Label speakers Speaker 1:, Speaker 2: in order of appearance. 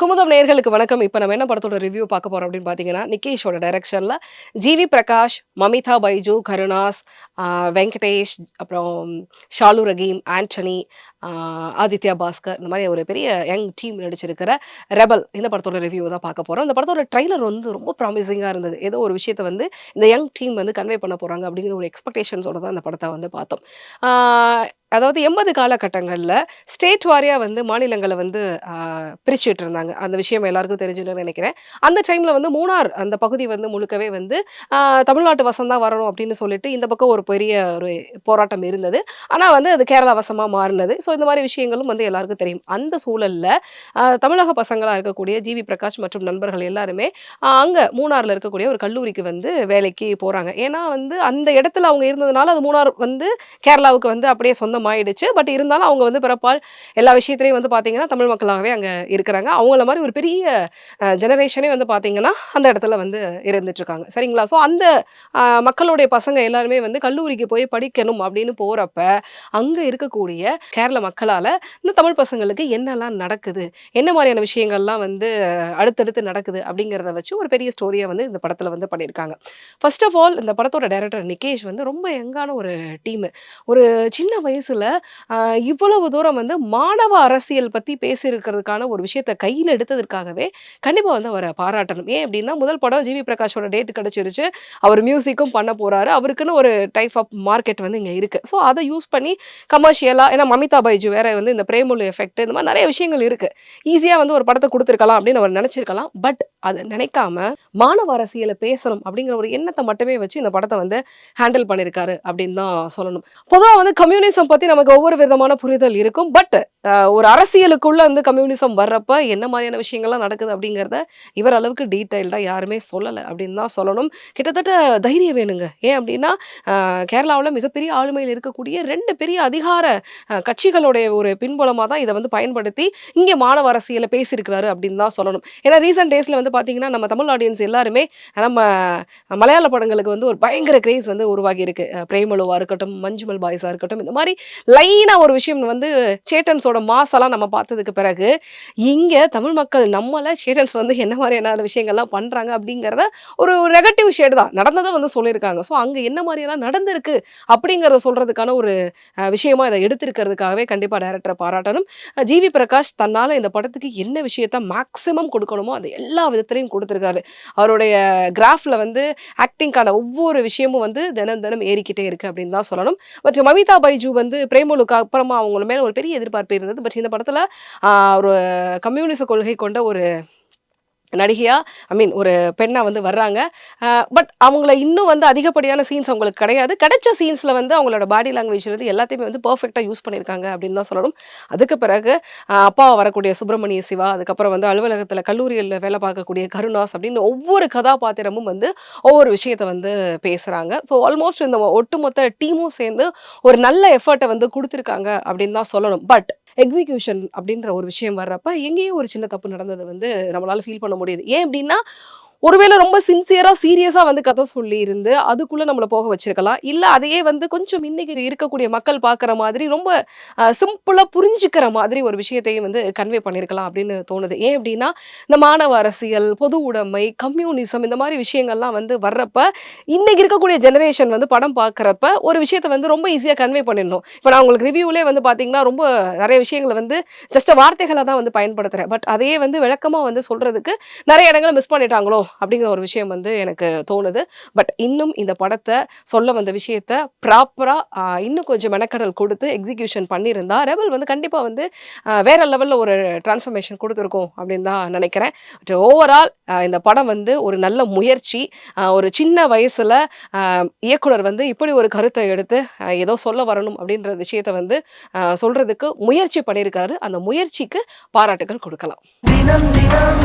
Speaker 1: Kumudam நேர்களுக்கு வணக்கம். இப்போ நம்ம என்ன படத்தோட ரிவ்யூ பார்க்க போறோம் அப்படின்னு பார்த்தீங்கன்னா நிகேஷோட டைரக்ஷனில் ஜிவி பிரகாஷ் மமிதா பைஜு கருணாஸ் வெங்கடேஷ் அப்புறம் ஷாலு ரகீம் ஆண்டனி ஆதித்யா பாஸ்கர் இந்த மாதிரி ஒரு பெரிய யங் டீம் நடிச்சிருக்கிற ரெபல் இந்த படத்தோட ரிவ்யூ தான் பார்க்க போகிறோம் இந்த படத்தோட ட்ரைலர் வந்து ரொம்ப ப்ராமிசிங்காக இருந்தது. ஏதோ ஒரு விஷயத்தை வந்து இந்த யங் டீம் வந்து கன்வே பண்ண போகிறாங்க அப்படிங்கிற ஒரு எக்ஸ்பெக்டேஷன்ஸோட தான் இந்த படத்தை வந்து பார்த்தோம். அதாவது எண்பது காலகட்டங்களில் ஸ்டேட் வாரியாக வந்து மாநிலங்களை வந்து பிரிச்சுட்டு இருந்தாங்க அந்த விஷயம் எல்லாருக்கும் தெரிஞ்சுன்னு நினைக்கிறேன். அந்த டைமில் வந்து மூணார் அந்த பகுதி வந்து முழுக்கவே வந்து தமிழ்நாட்டு வசம் தான் வரணும் அப்படின்னு சொல்லிட்டு இந்த பக்கம் ஒரு பெரிய ஒரு போராட்டம் இருந்தது. ஆனால் வந்து அது கேரளா வசமாக மாறினது. ஸோ இந்த மாதிரி விஷயங்களும் வந்து எல்லாருக்கும் தெரியும். அந்த சூழலில் தமிழக பசங்களாக இருக்கக்கூடிய ஜிவி பிரகாஷ் மற்றும் நண்பர்கள் எல்லாருமே அங்கே மூணாரில் இருக்கக்கூடிய ஒரு கல்லூரிக்கு வந்து வேலைக்கு போகிறாங்க ஏன்னா வந்து அந்த இடத்துல அவங்க இருந்ததுனால அது மூணார் வந்து கேரளாவுக்கு வந்து அப்படியே சொந்தமாயிடுச்சு பட் இருந்தாலும் அவங்க வந்து பிறப்பால் எல்லா விஷயத்துலையும் வந்து பார்த்தீங்கன்னா தமிழ் மக்களாகவே அங்கே இருக்கிறாங்க. அவங்கள மாதிரி ஒரு பெரிய ஜெனரேஷனே வந்து பார்த்தீங்கன்னா அந்த இடத்துல வந்து இருந்துட்டுருக்காங்க. சரிங்களா? ஸோ அந்த மக்களுடைய பசங்க எல்லாருமே வந்து கல்லூரிக்கு போய் படிக்கணும் அப்படின்னு போகிறப்ப அங்கே இருக்கக்கூடிய கேரள மக்களால் இந்த தமிழ் பசங்களுக்கு என்னெல்லாம் நடக்குது? என்ன மாதிரியான விஷயங்கள்லாம் வந்து அடுத்தடுத்து நடக்குது? அப்படிங்கிறத வச்சு ஒரு பெரிய ஸ்டோரியை வந்து இந்த படத்தில் வந்து பண்ணியிருக்காங்க. ஃபர்ஸ்ட் ஆஃப் ஆல் இந்த படத்தோட டைரக்டர் நிகேஷ் வந்து ரொம்ப யங்கான ஒரு டீமு ஒரு சின்ன வயசு வயசில் இவ்வளவு தூரம் வந்து மாணவ அரசியல் பத்தி பேசியிருக்கிறதுக்கான ஒரு விஷயத்தை கையில் எடுத்ததற்காகவே கண்டிப்பா வந்து அவரை பாராட்டணும். ஏன் அப்படின்னா முதல் படம் ஜிவி பிரகாஷோட டேட் கிடச்சிருச்சு. அவர் மியூசிக்கும் பண்ண போறாரு. அவருக்குன்னு ஒரு டைப் ஆஃப் மார்க்கெட் வந்து இங்க இருக்கு. ஸோ அதை யூஸ் பண்ணி கமர்ஷியலா ஏன்னா மமிதா பைஜு வேற வந்து இந்த பிரேமுலு எஃபெக்ட் இந்த மாதிரி நிறைய விஷயங்கள் இருக்கு. ஈஸியாக வந்து ஒரு படத்தை கொடுத்துருக்கலாம் அப்படின்னு அவர் நினைச்சிருக்கலாம். பட் அதை நினைக்காம மாணவ அரசியலை பேசணும் அப்படிங்கிற ஒரு எண்ணத்தை மட்டுமே வச்சு இந்த படத்தை வந்து ஹேண்டில் பண்ணியிருக்காரு அப்படின்னு தான் சொல்லணும். பொதுவாக வந்து கம்யூனிசம் பற்றி நமக்கு ஒவ்வொரு விதமான புரிதல் இருக்கும். பட் ஒரு அரசியலுக்குள்ள வந்து கம்யூனிசம் வர்றப்ப என்ன மாதிரியான விஷயங்கள்லாம் நடக்குது அப்படிங்கிறத இவர் அளவுக்கு டீட்டெயில்டாக யாருமே சொல்லலை அப்படின்னு தான் சொல்லணும். கிட்டத்தட்ட தைரியம் வேணுங்க. ஏன் அப்படின்னா கேரளாவில் மிகப்பெரிய ஆளுமையில் இருக்கக்கூடிய ரெண்டு பெரிய அதிகார கட்சிகளுடைய ஒரு பின்புலமாக தான் இதை வந்து பயன்படுத்தி இங்கே மாணவ அரசியலை பேசியிருக்கிறாரு அப்படின்னு தான் சொல்லணும். ஏன்னா ரீசெண்ட் டேஸில் வந்து பார்த்தீங்கன்னா நம்ம தமிழ் ஆடியன்ஸ் எல்லாருமே நம்ம மலையாள படங்களுக்கு வந்து ஒரு பயங்கர கிரேஸ் வந்து உருவாகி இருக்கு பிரேமலுவாக இருக்கட்டும் மஞ்சுமல் பாய்ஸாக இருக்கட்டும் இந்த மாதிரி லைனா ஒரு விஷயம் வந்து சேட்டன்ஸோட மாசெல்லாம் நம்ம பார்த்ததுக்கு பிறகு இங்க தமிழ் மக்கள் நம்மள சேட்டன்ஸ் வந்து என்ன மாதிரியான விஷயங்கள்லாம் பண்றாங்க அப்படிங்கிறத ஒரு நெகட்டிவ் ஷேடு தான். நடந்ததை வந்து சொல்லியிருக்காங்க. ஸோ அங்க என்ன மாதிரியெல்லாம் நடந்திருக்கு அப்படிங்கிறத சொல்றதுக்கான ஒரு விஷயமா இதை எடுத்திருக்கிறதுக்காகவே கண்டிப்பா டேரக்டரை பாராட்டணும். ஜிவி பிரகாஷ் தன்னால இந்த படத்துக்கு என்ன விஷயத்த மேக்ஸிமம் கொடுக்கணுமோ அது எல்லா விதத்திலையும் கொடுத்துருக்காரு. அவருடைய கிராஃப்ல வந்து ஆக்டிங்கான ஒவ்வொரு விஷயமும் வந்து தினம் தினம் ஏறிக்கிட்டே இருக்கு அப்படின்னு தான் சொல்லணும். பட் மமிதா பைஜு வந்து பிரேமலுக்கு அப்புறமா அவங்க மேலே ஒரு பெரிய எதிர்பார்ப்பு இருந்தது. பட் இந்த படத்துல ஒரு கம்யூனிச கொள்கை கொண்ட ஒரு நடிகையாக ஐ மீன் ஒரு பெண்ணாக வந்து வர்றாங்க. பட் அவங்கள இன்னும் வந்து அதிகப்படியான சீன்ஸ் அவங்களுக்கு கிடையாது. கிடைச்ச சீன்ஸில் வந்து அவங்களோட பாடி லாங்குவேஜ் வந்து எல்லாத்தையுமே வந்து பர்ஃபெக்டாக யூஸ் பண்ணியிருக்காங்க அப்படின்னு தான் சொல்லணும். அதுக்கு பிறகு அப்பாவை அப்பா வரக்கூடிய சுப்பிரமணிய சிவா அதுக்கப்புறம் வந்து அலுவலகத்தில் கல்லூரியில் வேலை பார்க்கக்கூடிய கருணாஸ் அப்படின்னு ஒவ்வொரு கதாபாத்திரமும் வந்து ஒவ்வொரு விஷயத்தை வந்து பேசுகிறாங்க ஸோ ஆல்மோஸ்ட் இந்த ஒட்டுமொத்த டீமும் சேர்ந்து ஒரு நல்ல எஃபர்ட்டை வந்து கொடுத்துருக்காங்க அப்படின்னு தான் சொல்லணும். பட் எக்ஸிகியூஷன் அப்படின்ற ஒரு விஷயம் வர்றப்ப எங்கேயும் ஒரு சின்ன தப்பு நடந்தது வந்து நம்மளால ஃபீல் பண்ண முடியுது. ஏன் அப்படின்னா ஒருவேளை ரொம்ப சின்சியரா சீரியஸா வந்து கதை சொல்லி இருந்து அதுக்குள்ள நம்மளை போக வச்சிருக்கலாம். இல்ல அதையே வந்து கொஞ்சம் இன்னைக்கு இருக்கக்கூடிய மக்கள் பார்க்குற மாதிரி ரொம்ப சிம்பிளா புரிஞ்சுக்கிற மாதிரி ஒரு விஷயத்தையும் வந்து கன்வே பண்ணியிருக்கலாம் அப்படின்னு தோணுது. ஏன் அப்படின்னா இந்த மாணவ அரசியல் பொது உடைமை கம்யூனிசம் இந்த மாதிரி விஷயங்கள்லாம் வந்து வர்றப்ப இன்னைக்கு இருக்கக்கூடிய ஜெனரேஷன் வந்து படம் பார்க்குறப்ப ஒரு விஷயத்தை வந்து ரொம்ப ஈஸியாக கன்வே பண்ணிடணும். இப்போ நான் உங்களுக்கு ரிவ்யூலே வந்து பார்த்தீங்கன்னா ரொம்ப நிறைய விஷயங்களை வந்து ஜஸ்ட் வார்த்தைகளை தான் வந்து பயன்படுத்துகிறேன் பட் அதையே வந்து விளக்கமாக வந்து சொல்கிறதுக்கு நிறைய இடங்களை மிஸ் பண்ணிட்டாங்களோ? அப்படிங்கிற ஒரு விஷயம் வந்து எனக்கு தோணுது. பட் இன்னும் இந்த படத்தை சொல்ல வந்த விஷயத்த ப்ராப்பராக இன்னும் கொஞ்சம் மெனக்கடல் கொடுத்து எக்ஸிக்யூஷன் பண்ணியிருந்தா ரெபல் வந்து கண்டிப்பாக வந்து வேற லெவலில் ஒரு டிரான்ஸ்ஃபர்மேஷன் கொடுத்துருக்கோம் அப்படின்னு தான் நினைக்கிறேன். பட் ஓவரால் இந்த படம் வந்து ஒரு நல்ல முயற்சி. ஒரு சின்ன வயசுல இயக்குனர் வந்து இப்படி ஒரு கருத்தை எடுத்து ஏதோ சொல்ல வரணும் அப்படின்ற விஷயத்த வந்து சொல்றதுக்கு முயற்சி பண்ணியிருக்காரு. அந்த முயற்சிக்கு பாராட்டுகள் கொடுக்கலாம்.
Speaker 2: தினம் தினம்